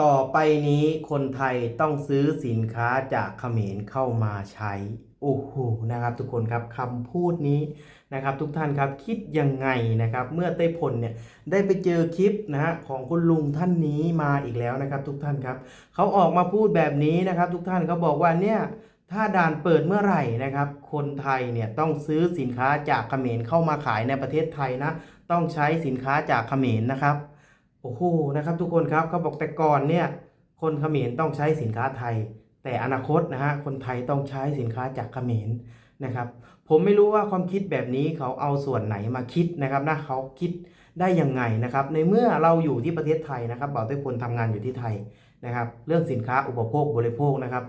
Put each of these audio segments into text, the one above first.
ต่อไปนี้คนไทยต้องซื้อสินค้าจากเขมรเข้ามาใช้ โอ้โหนะครับ ทุกคนครับคำพูดนี้นะครับ ทุกท่านครับคิดยังไงนะครับ เมื่อเต้ยพลเนี่ยได้ไปเจอคลิปนะฮะของคุณลุงท่านนี้มาอีกแล้วนะครับ ทุกท่านครับเขาออกมาพูดแบบนี้นะครับ ทุกท่านเขาบอกว่าเนี่ยถ้าด่านเปิดเมื่อไหร่นะครับ คนไทยเนี่ยต้องซื้อสินค้าจากเขมรเข้ามาขายในประเทศไทยนะ ต้องใช้สินค้าจากเขมรนะครับ โอ้โหนะครับทุกคนครับเขาบอกแต่ก่อนเนี่ยคนเขมรต้องใช้สินค้าไทย แต่อนาคตนะฮะคนไทยต้องใช้สินค้าจากเขมรนะครับ ผมไม่รู้ว่าความคิดแบบนี้เขาเอาส่วนไหนมาคิดนะครับนะเขาคิดได้ยังไงนะครับ ในเมื่อเราอยู่ที่ประเทศไทยนะครับบ่าวเต้ยพลทำงานอยู่ที่ไทยนะครับ เรื่องสินค้าอุปโภคบริโภคนะครับ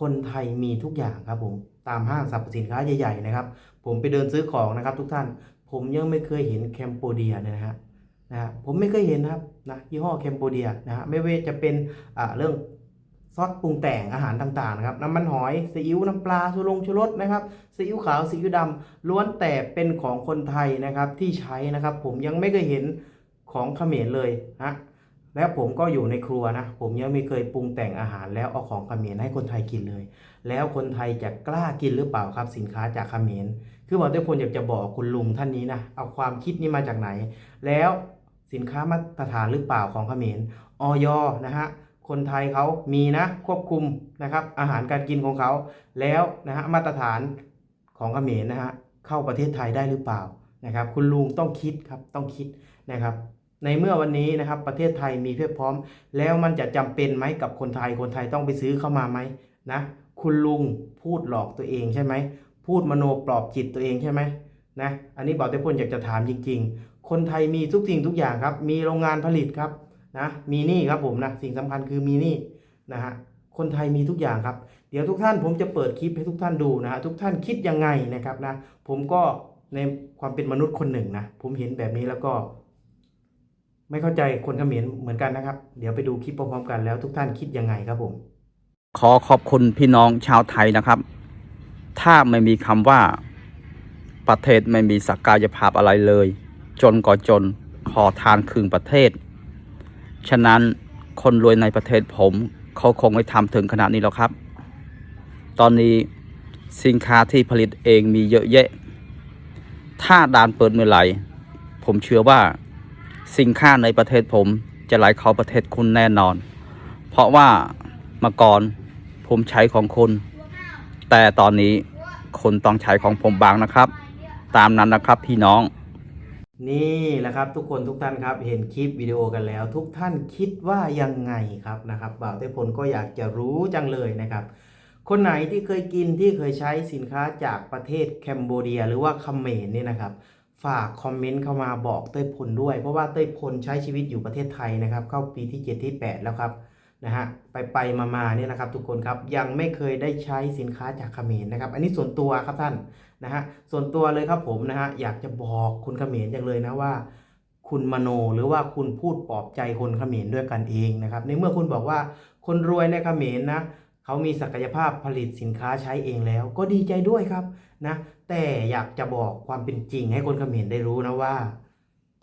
คนไทยมีทุกอย่างครับผมตามห้างสรรพสินค้าใหญ่ๆนะครับ ผมไปเดินซื้อของนะครับ ทุกท่านผมยังไม่เคยเห็นแคมโปเดียเนี่ยนะฮะ นะผมไม่เคยเห็นนะครับนะยี่ห้อแคมโปเดียนะฮะไม่ว่าจะเป็นเรื่องซอสปรุงแต่งอาหารต่างๆนะครับน้ำมันหอยซีอิ๊วน้ำปลาชูรงชูรสนะครับซีอิ๊วขาวซีอิ๊วดำล้วนแต่เป็นของคนไทยนะครับที่ใช้นะครับ ผมยังไม่เคยเห็นของเขมรเลยฮะแล้วผมก็อยู่ในครัวนะ ผมยังไม่เคยปรุงแต่งอาหารแล้วเอาของเขมรให้คนไทยกินเลย แล้วคนไทยจะกล้ากินหรือเปล่าครับ สินค้าจากเขมรคือบอกทุกคนอยากจะบอกคุณลุงท่านนี้นะเอาความคิดนี้มาจากไหน แล้ว สินค้ามาตรฐานหรือเปล่าของเขมรออยนะฮะคนไทยเขามีนะควบคุมนะครับอาหารการกินของเขาแล้วนะฮะมาตรฐานของเขมรนะฮะเข้าประเทศไทยได้หรือเปล่านะครับคุณลุงต้องคิดครับต้องคิดนะครับในเมื่อวันนี้นะครับประเทศไทยมีเพียบพร้อม แล้วมันจะจำเป็นไหมกับคนไทยคนไทยต้องไปซื้อเข้ามาไหมนะคุณลุงพูดหลอกตัวเองใช่ไหมพูดมโนปลอบจิตตัวเองใช่ไหม นะอันนี้บอกแต่พลอยากจะถามจริง ๆ คนไทยมีทุกสิ่งทุกอย่างครับ มีโรงงานผลิตครับนะมีนี่ครับผมนะสิ่งสำคัญคือมีนี่นะฮะคนไทยมีทุกอย่างครับ เดี๋ยวทุกท่านผมจะเปิดคลิปให้ทุกท่านดูนะฮะทุกท่านคิดยังไงนะครับนะผมก็ในความเป็นมนุษย์คนหนึ่งนะผมเห็นแบบนี้แล้วก็ ไม่เข้าใจคนเขมรเหมือนกันนะครับ เดี๋ยวไปดูคลิปพร้อมๆกันแล้ว ทุกท่านคิดยังไงครับผม ขอขอบคุณพี่น้องชาวไทยนะครับ ถ้าไม่มีคำว่า ประเทศไม่มีศักยภาพอะไรเลย จนก็จนขอทานคืนประเทศ ฉะนั้นคนรวยในประเทศผมเขาคงไม่ทำถึงขนาดนี้หรอกครับ ตอนนี้สินค้าที่ผลิตเองมีเยอะแยะ ถ้าด่านเปิดเมื่อไหร่ ผมเชื่อว่าสินค้าในประเทศผมจะไหลเข้าประเทศคุณแน่นอน เพราะว่ามื่อก่อนผมใช้ของคุณ แต่ตอนนี้คุณต้องใช้ของผมบางนะครับ ตามนั้นนะครับพี่น้อง นี่แหละครับทุกคนทุกท่านครับเห็นคลิปวิดีโอกันแล้ว ทุกท่านคิดว่ายังไงครับนะครับบ่าวเต้พลก็อยากจะรู้จังเลยนะครับ คนไหนที่เคยกินที่เคยใช้สินค้าจากประเทศแคนโบเดีย หรือว่าเขมรนี่นะครับฝากคอมเมนต์เข้ามาบอกเต้ยพลด้วย เพราะว่าเต้ยพลใช้ชีวิตอยู่ประเทศไทยนะครับ เข้าปีที่ 7 ที่ 8 แล้วครับ นะฮะไปไปมามาเนี่ยนะครับทุกคนครับยังไม่เคยได้ใช้สินค้าจากเขมรนะครับ อันนี้ส่วนตัวครับท่านนะฮะส่วนตัวเลยครับผมนะฮะอยากจะบอกคุณเขมรจังเลยนะว่า คุณมโนหรือว่าคุณพูดปลอบใจคนเขมรด้วยกันเองนะครับในเมื่อคุณบอกว่าคนรวยในเขมรนะเขามีศักยภาพผลิตสินค้าใช้เองแล้ว ก็ดีใจด้วยครับนะแต่อยากจะบอกความเป็นจริงให้คนเขมรได้รู้นะว่า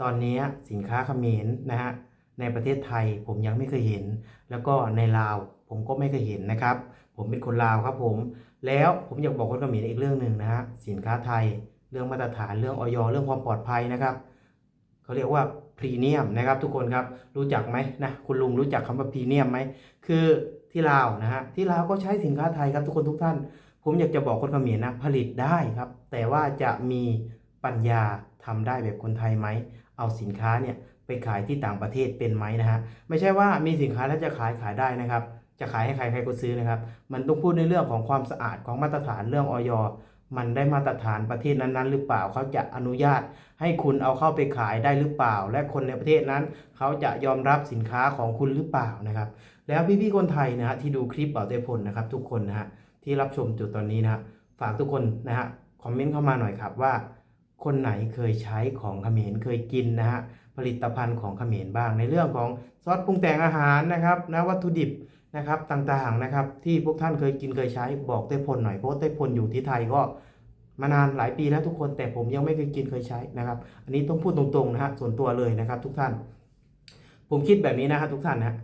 ตอนนี้สินค้าเขมรนะฮะ ในประเทศไทยผมยังไม่เคยเห็น แล้วก็ในลาวผมก็ไม่เคยเห็นนะครับ ผมเป็นคนลาวครับผม แล้วผมอยากบอกคนเขมรอีกเรื่องหนึ่งนะฮะสินค้าไทย เรื่องมาตรฐานเรื่องออยเรื่องความปลอดภัยนะครับเขาเรียกว่าพรีเมียมนะครับ ทุกคนครับรู้จักไหมนะคุณลุงรู้จักคำว่าพรีเมียมไหมคือที่ลาวนะฮะที่ลาวก็ใช้สินค้าไทยครับทุกคนทุกท่าน ผมอยากจะบอกคนเขมรนะผลิตได้ครับ แต่ว่าจะมีปัญญาทำได้แบบคนไทยไหมเอาสินค้าเนี่ย ไปขายที่ต่างประเทศเป็นไหมนะฮะไม่ใช่ว่ามีสินค้าแล้วจะขายขายได้นะครับ จะขายให้ใครใครก็ซื้อนะครับ มันต้องพูดในเรื่องของความสะอาดของมาตรฐานเรื่องออยมันได้มาตรฐานประเทศนั้นๆ หรือเปล่าเขาจะอนุญาตให้คุณเอาเข้าไปขายได้หรือเปล่า และคนในประเทศนั้น เขาจะยอมรับสินค้าของคุณหรือเปล่านะครับ แล้วพี่ๆคนไทยนะฮะที่ดูคลิปเป่าเตพลนะครับ ทุกคนนะฮะที่รับชมจุดตอนนี้นะฮะฝากทุกคนนะฮะคอมเมนต์เข้ามาหน่อยครับว่า คนไหนเคยใช้ของเขมรเคยกินนะฮะ ผลิตภัณฑ์ของเขมรบ้าง ในเรื่องของซอสปรุงแต่งอาหารนะครับนะวัตถุดิบนะครับต่างๆนะครับที่พวกท่านเคยกินเคยใช้บอกเต้ยพลหน่อยเพราะว่าเต้ยพลอยู่ที่ไทยก็มานานหลายปีแล้วทุกคนแต่ผมยังไม่เคยกินเคยใช้นะครับ อันนี้ต้องพูดตรงๆนะฮะส่วนตัวเลยนะครับ ทุกท่าน ผมคิดแบบนี้นะฮะทุกท่านนะ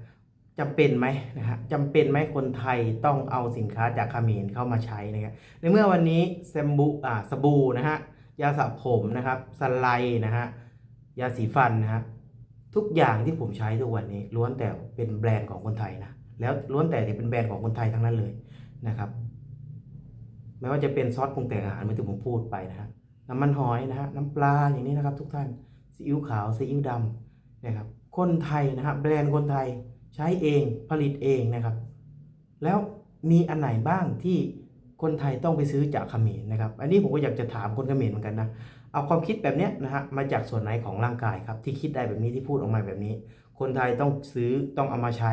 จำเป็นไหมนะฮะจำเป็นไหมคนไทยต้องเอาสินค้าจากเขมรเข้ามาใช้นะครับในเมื่อวันนี้แซมบูอ่าสบู่นะฮะยาสระผมนะครับสไลนะฮะ ยาสีฟันนะฮะทุกอย่างที่ผมใช้ทุกวันนี้ล้วนแต่เป็นแบรนด์ของคนไทยนะแล้วล้วนแต่เป็นแบรนด์ของคนไทยทั้งนั้นเลยนะครับไม่ว่าจะเป็นซอสปรุงแต่งอาหารเหมือนที่ผมพูดไปนะฮะน้ำมันหอยนะฮะน้ำปลาอย่างนี้นะครับ ทุกท่านซีอิ๊วขาวซีอิ๊วดำนะครับคนไทยนะฮะแบรนด์คนไทยใช้เองผลิตเองนะครับ แล้วมีอันไหนบ้างที่ คนไทยต้องไปซื้อจากเขมรนะครับ อันนี้ผมก็อยากจะถามคนเขมรเหมือนกันนะ เอาความคิดแบบนี้นะฮะมาจากส่วนไหนของร่างกายครับ ที่คิดได้แบบนี้ที่พูดออกมาแบบนี้ คนไทยต้องซื้อต้องเอามาใช้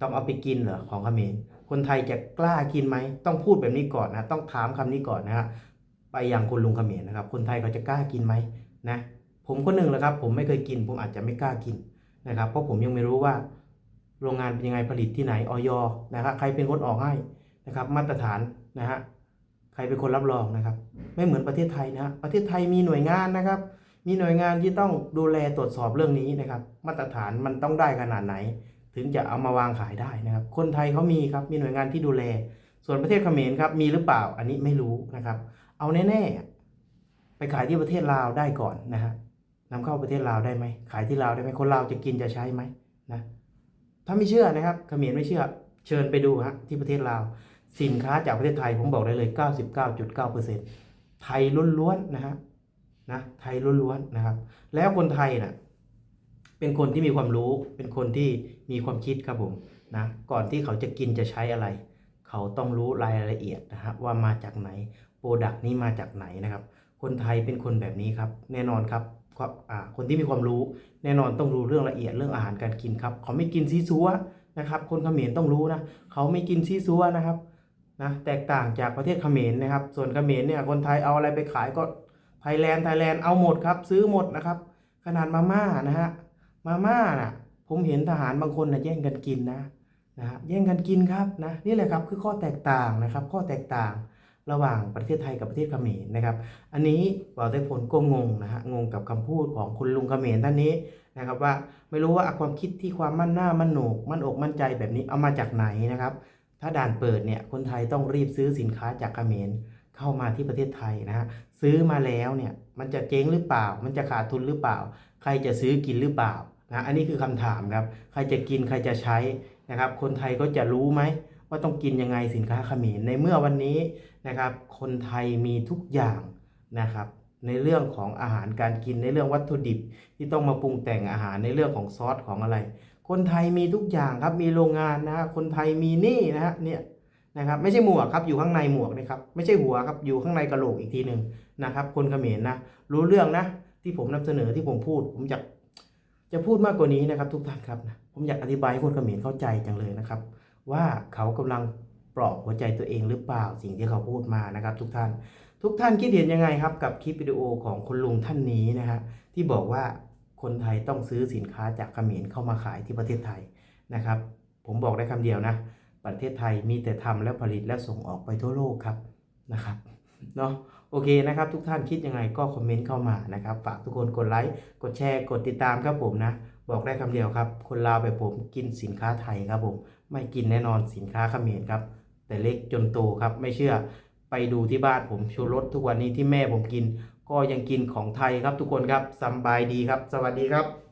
ต้องเอาไปกินเหรอของเขมรคนไทยจะกล้ากินไหมต้องพูดแบบนี้ก่อนนะต้องถามคำนี้ก่อนนะฮะไปยังคุณลุงเขมรนะครับ คนไทยเขาจะกล้ากินไหมนะผมคนหนึ่งแหละครับ ผมไม่เคยกิน ผมอาจจะไม่กล้ากินนะครับ เพราะผมยังไม่รู้ว่า โรงงานเป็นยังไงผลิตที่ไหนออยนะครับใครเป็นคนออกให้นะครับ มาตรฐาน นะฮะใครเป็นคนรับรองนะครับ ไม่เหมือนประเทศไทยนะฮะประเทศไทยมีหน่วยงานนะครับ มีหน่วยงานที่ต้องดูแลตรวจสอบเรื่องนี้นะครับ มาตรฐานมันต้องได้ขนาดไหน ถึงจะเอามาวางขายได้นะครับ คนไทยเขามีครับมีหน่วยงานที่ดูแล ส่วนประเทศเขมรครับมีหรือเปล่าอันนี้ไม่รู้นะครับ เอาแน่ๆไปขายที่ประเทศลาวได้ก่อนนะฮะนำเข้าประเทศลาวได้ไหมขายที่ลาวได้ไหมคนลาวจะกินจะใช้ไหมนะถ้าไม่เชื่อนะครับเขมรไม่เชื่อ เชิญไปดูฮะที่ประเทศลาว สินค้าจากประเทศไทยผมบอกได้เลย 99.9%ไทยล้วนๆนะฮะนะไทยล้วนๆนะครับ แล้วคนไทยน่ะเป็นคนที่มีความรู้ เป็นคนที่มีความคิดครับผมนะก่อนที่เขาจะกินจะใช้อะไร เขาต้องรู้รายละเอียดนะครับว่ามาจากไหนโปรดักต์นี้มาจากไหนนะครับ คนไทยเป็นคนแบบนี้ครับ แน่นอนครับครับอ่าคนที่มีความรู้ แน่นอนต้องรู้เรื่องละเอียดเรื่องอาหารการกินครับ เขาไม่กินซีซัวนะครับ คนเขมรต้องรู้นะ เขาไม่กินซีซัวนะครับ นะแตกต่างจากประเทศเขมรนะครับ ส่วนเขมรเนี่ยคนไทยเอาอะไรไปขายก็ไทยแลนด์ไทยแลนด์เอาหมดครับ ซื้อหมดนะครับ ขนาดมาม่านะฮะมาม่าน่ะ ผมเห็นทหารบางคนนะแย่งกันกินนะนะฮะแย่งกันกินครับนะนี่แหละครับคือข้อแตกต่างนะครับ ข้อแตกต่างระหว่างประเทศไทยกับประเทศเขมรนะครับ อันนี้บ่าวไต้พลก็งงนะฮะงงกับคำพูดของคุณลุงเขมรท่านนี้นะครับว่าไม่รู้ว่าความคิดที่ความมั่นหน้ามั่นโหนกมั่นอกมั่นใจแบบนี้เอามาจากไหนนะครับ ถ้าด่านเปิดเนี่ยคนไทยต้องรีบซื้อสินค้าจากเขมรเข้ามาที่ประเทศไทยนะฮะซื้อมาแล้วเนี่ยมันจะเจ๊งหรือเปล่า มันจะขาดทุนหรือเปล่า ใครจะซื้อกินหรือเปล่านะอันนี้คือคำถามครับใครจะกินใครจะใช้นะครับคนไทยก็จะรู้ไหมว่าต้องกินยังไงสินค้าเขมรในเมื่อวันนี้นะครับคนไทยมีทุกอย่างนะครับในเรื่องของอาหารการกินในเรื่องวัตถุดิบที่ต้องมาปรุงแต่งอาหารในเรื่องของซอสของอะไร คนไทยมีทุกอย่างครับมีโรงงานนะฮะคนไทยมีนี่นะฮะเนี่ยนะครับไม่ใช่หมวกครับอยู่ข้างในหมวกนะครับไม่ใช่หัวครับอยู่ข้างในกระโหลกอีกทีหนึ่งนะครับ คนเขมรนนะรู้เรื่องนะ ที่ผมนำเสนอที่ผมพูด ผมอยากจะพูดมากกว่านี้นะครับทุกท่านครับนะผมอยากอธิบายให้คนเขมรเข้าใจจังเลยนะครับ ว่าเขากำลังปลอบหัวใจตัวเองหรือเปล่าสิ่งที่เขาพูดมานะครับ ทุกท่าน ทุกท่านคิดเห็นยังไงครับ กับคลิปวิดีโอของคุณลุงท่านนี้นะฮะที่บอกว่า คนไทยต้องซื้อสินค้าจากเขมรเข้ามาขายที่ประเทศไทยนะครับ ผมบอกได้คำเดียวนะ ประเทศไทยมีแต่ทำและผลิตและส่งออกไปทั่วโลกครับนะครับเนาะโอเคนะครับ ทุกท่านคิดยังไงก็คอมเมนต์เข้ามานะครับ ฝากทุกคนกดไลค์กดแชร์กดติดตามครับผมนะ บอกได้คำเดียวครับ คนลาวแบบผมกินสินค้าไทยครับผม ไม่กินแน่นอนสินค้าเขมรครับ แต่เล็กจนโตครับไม่เชื่อไปดูที่บ้านผมชูรสทุกวันนี้ที่แม่ผมกิน ก็ยังกินของไทยครับทุกคนครับสบายดีครับ สวัสดีครับ